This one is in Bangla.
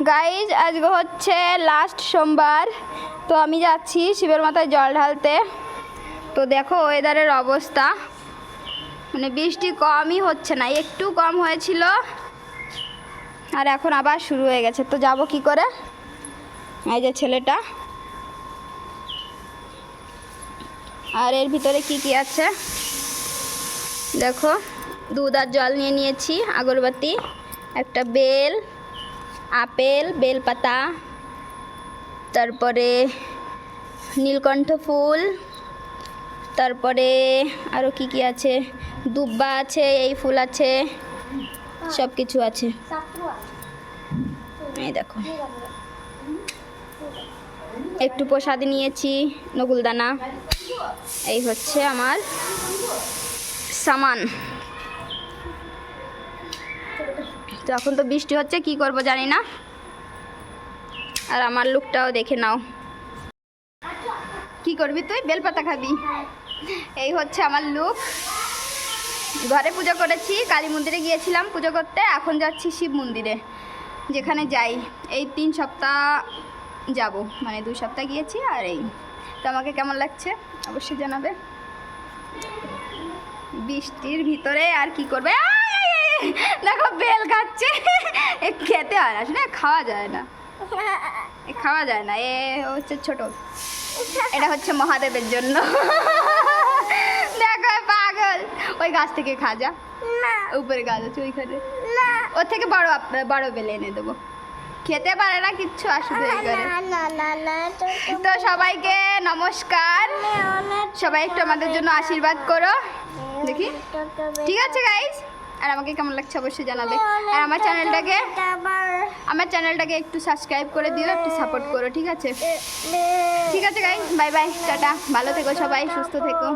গাইজ আজকে হচ্ছে লাস্ট সোমবার। তো আমি যাচ্ছি শিবের মাথায় জল ঢালতে। তো দেখো ওয়েদারের অবস্থা। মানে বৃষ্টি কমই হচ্ছে না, একটু কম হয়েছিল। আর এখন আবার শুরু হয়ে গেছে। তো যাব কি করে? এই যে ছেলেটা। আর এর ভিতরে কি কি আছে? দেখো, দুধ আর জল নিয়ে নিয়েছি, আগরবাতি, একটা বেল। আপেল, বেলপাতা, তারপরে নীলকণ্ঠ ফুল, তারপরে আরও কি কি আছে? দুব্বা আছে, এই ফুল আছে সব কিছু আছে। এই দেখো। একটু প্রসাদ নিয়েছি নকুলদানা এই হচ্ছে আমার সামান। তো এখন তো বৃষ্টি হচ্ছে, কি করব জানি না। আর আমার লুকটাও দেখে নাও। কি করবি তুই? বেলপাতা খাবি? এই হচ্ছে আমার লুক। ঘরে পুজো করেছি, কালী মন্দিরে গিয়েছিলাম পুজো করতে, এখন যাচ্ছি শিব মন্দিরে, যেখানে যাই। এই তিন সপ্তাহ যাব মানে দুই সপ্তাহ গিয়েছি আর এই। তো আমাকে কেমন লাগছে? অবশ্যই জানাবে। বৃষ্টির ভিতরে আর কি করবে? দেখো বেল খাচ্ছে। এ খেতে হয় না আসলে খাওয়া যায় না। এ খাওয়া যায় না এ হচ্ছে ছোট। এটা হচ্ছে মহাদেবের জন্য। দেখো পাগল। ওই গাছ থেকে খাজা উপরে গাছ আছে ওইখানে। ওর থেকে বড় বড় বেলে এনে দেবো। খেতে পারে না কিচ্ছু আসবে তো সবাইকে নমস্কার। সবাই একটু আমাদের জন্য আশীর্বাদ করো। দেখি। ঠিক আছে গাইস আর আমাকে কেমন লাগছে অবশ্যই জানাবে। আর আমার চ্যানেলটাকে আমার চ্যানেলটাকে একটু সাবস্ক্রাইব করে দিও, একটু সাপোর্ট করো, ঠিক আছে? ঠিক আছে গাই বাই বাই টাটা। ভালো থেকো সবাই, সুস্থ থেকো।